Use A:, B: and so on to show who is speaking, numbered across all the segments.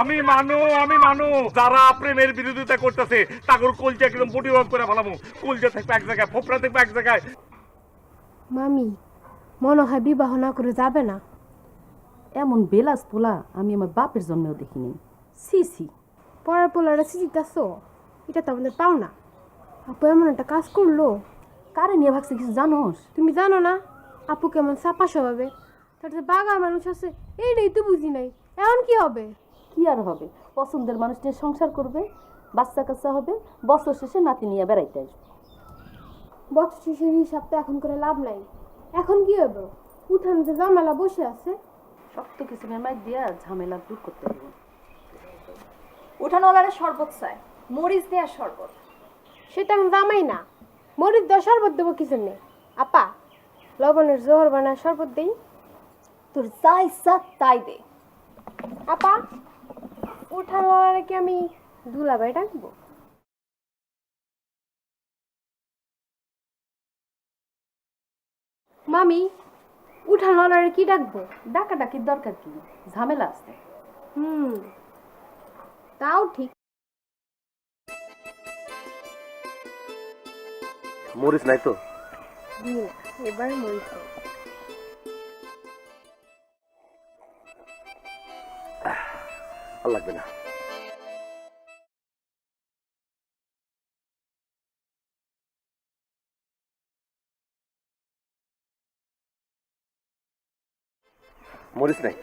A: আমি মানু আমি মানু। যারা প্রেমের বিরোধিতা করতেছে তাগর কলজা একদম বডি ওয়ার্ক করে ফেলামু কলজা থাকবে এক জায়গায় ফোপড়া থাকবে এক জায়গায়।
B: মামি মনে হয় বিবাহ না করে যাবে না।
C: এমন বেলাস পোলা আমি আমার বাপের জন্মেও দেখিনি। সি সি।
B: পড়ার পোলারা সিজিতাছ এটা তো আমাদের পাও না আপু এমন একটা কাজ করল।
C: কারে নিয়ে ভাবছে কিছু জানোস?
B: তুমি জানো না? আপু কেমন চাপা স্বভাবে। তার যে বাগা মানুষ আছে এইটাই তো বুঝি নাই। এমন কি হবে?
C: কি আর হবে? পছন্দের মানুষ নিয়ে সংসার করবে বাচ্চা কাচ্চা হবে বছর শেষে নাতি নিয়ে বেড়াইতে আসবে।
B: বছর শেষের হিসাব তো এখন করে লাভ নাই। এখন কি হবে উঠানে যে জামেলা বসে আছে।
C: শক্ত কিছু মেমাই দিয়া ঝামেলা দূর করতে হবে
D: উঠানওয়ালারা শরবত চায় মরিচ দেয়া শরবত।
B: সেটা এখন জামাই না। মরিচ দেওয়া শরবত দেবো কিছু নেই আপা লবণের জোহর বানা শরবত দেই।
D: তোর যা ইচ্ছা তাই দে।
B: আপা উঠানওয়ালারে কি আমি দুলাভাই ডাকবো মামি উঠানওয়ালারে কি ডাকবো
C: ডাকা ডাকির দরকার কি? ঝামেলা আছে।
B: হুম তাও ঠিক।
E: মরিস নাই তো?
B: এবার মরিচ।
E: আর লাগবে না। মরিস নাই।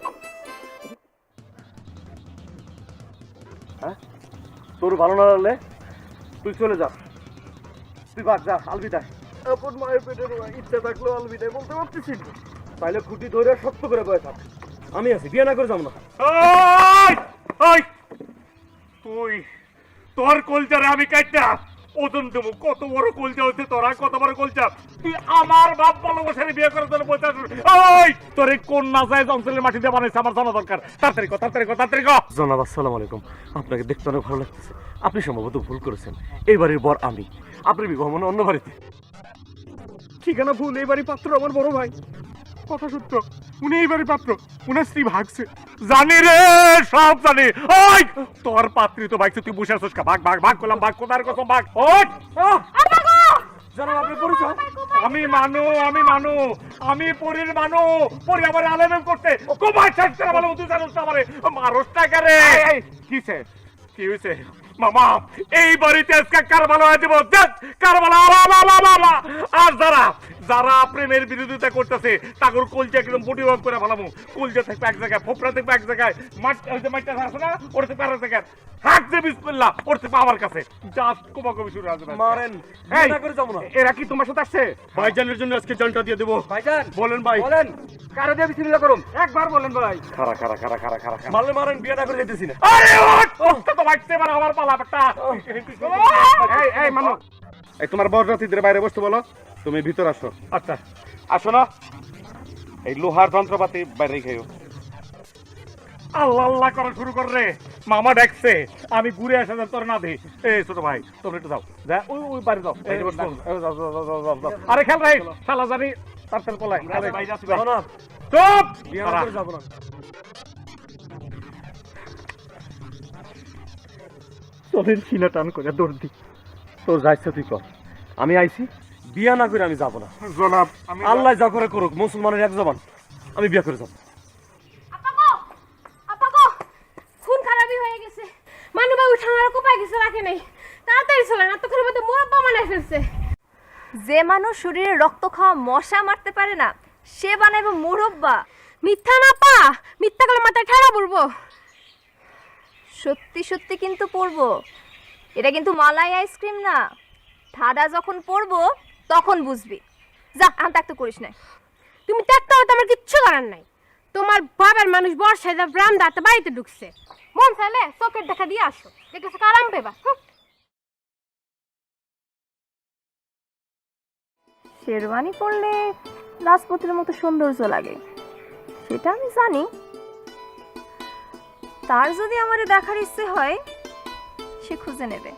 E: হ্যাঁ? তোর ভালো না লাগলে তুই চলে যা। তুই বাদ যা আলবিদায়। আপন মায়ের পেটের ইচ্ছা থাকলেও আলবিদায় বলতে পারতেছি। তাইলে খুঁটি ধরে শক্ত করে বয়ে থাক। আমি আছি বিয়ে না করে যাব না
A: ওই ওই তুই তোর কলজারে আমি কাইটা ওজন দেবো কত বড় কলজা হচ্ছে তোরা কত বড় কলজা? তুই আমার বাপ ভালোবাসারে বিয়ে করে তোর বলতে ওই তোর এই কোন না যায় অঞ্চলের মাটি দিয়ে বানাইছে আমার জানা দরকার। তাড়াতাড়ি কর তাড়াতাড়ি কর তাড়াতাড়ি কর।
E: জনাব আসসালামু আলাইকুম। আপনাকে দেখতে অনেক ভালো লাগতেছে। আপনি সম্ভবত ভুল করেছেন। এই বাড়ির বর আমি। আপনি বিবাহ মানে অন্য বাড়িতে।
A: ঠিকানা ভুল এই বাড়ি পাত্র আমার বড় ভাই। কথা সত্য। উনি এই বাড়ির পাত্র। উনার স্ত্রী ভাগছে। জানি রে সব জানি। ওই তোর পাত্রী তো ভাগছে তুই বসে আছিস কা? ভাগ ভাগ ভাগ করলাম ভাগ কোথার কত ভাগ। ওই! জানাব আপনি পরিচয় আমি মানু আমি মানু আমি পরীর মানু। পরি আমার আলেম করতে কোমার শেষ করে বলো তুই জানোস না আমারে? মারস টাকা রে? কিসে কি হয়েছে মামা এই বাড়িতে আজকে কার ভালো হয়ে যাব দেখ কার ভালো আলা, আলা, আলা, আলা, আলা। আর যারা যারা প্রেমের বিরোধিতা করতেছে তাগর কলজা একদম বডি ওয়ার্ক করে ফেলামু কলজা থাকবে এক জায়গায় ফোপড়া থাকবে এক জায়গায়। মাঠ ওই যে মাঠটা আছে না ওর আরেক জায়গায়। হাত যে বিসমিল্লাহ ওর আমার কাছে। জাস্ট কোমা কবি শুরু আসবে
E: মারেন
A: এই,
E: না করে যাব না।
A: এরা কি তোমার সাথে আসছে? ভাইজানের জন্য আজকে জানটা দিয়ে দেবো।
E: ভাইজান
A: বলেন ভাই।
E: বলেন
A: কারও দিয়ে বিসমিল্লাহ করুন একবার বলেন ভাই।
E: খারা খারা খারা খারা খারা মারলে মারেন বিয়ে না করে যেতেছি না।
A: আরে ওঠ! তো বাঁচতে পারে আমার পালা। এই এই মামু
F: এই তোমার বরযাত্রীদের বাইরে বসতে বলো। তুমি ভিতর আসো।
A: আচ্ছা। আসো না।
F: এই লোহার যন্ত্রপাতি বাইরে খেয়েও
A: আল্লাহ আল্লাহ করা শুরু কর রে। মামা ডাকছে। আমি ঘুরে আসা তোর না দে এই ছোট ভাই তোমরা একটু যাও। যা ওই ওই বাড়ি যাও। আরে খেল রে শালা জানি তার তেল
E: না
A: চুপ!
E: না না
A: তোদের সিনা টান করে দৌড় দি।
E: তোর যাইছে তুই কর। আমি আইছি বিয়ে না করে আমি যাব না।
A: জনাব আমি
E: আল্লাহ যা করে করুক মুসলমানের এক জবান আমি বিয়ে করে যাব।
B: আপা গো খুন খারাপই হয়ে গেছে। মানু ভাই উঠানোর কোপায় গেছে রাখে নাই। তাড়াতাড়ি মধ্যে মোরব্বা বানায় ফেলছে
D: যে মানুষ শরীরে রক্ত খাওয়া মশা মারতে পারে না সে বানাইবো মুরব্বা
B: মিথ্যা না পা মিথ্যা করে মাথায় ঠেলা পড়ব।
D: সত্যি সত্যি কিন্তু পড়ব এটা কিন্তু মালাই আইসক্রিম না। ঠাডা যখন পড়ব তখন বুঝবি। যা আমি তাক তো করিস না।
B: তুমি দেখতে হতো আমার কিচ্ছু করার নাই। তোমার বাবার মানুষ বর্ষায় যা ব্রান্দাতে বাড়িতে ঢুকছে। মন চাইলে চোখের দেখা দিয়ে আসো। দেখেছ আরাম পেবা
D: শেরওয়ানি পরলে রাজপথের মতো সৌন্দর্য লাগে। সেটা আমি জানি। তার যদি আমারে দেখার ইচ্ছে হয় সে খুঁজে নেবে।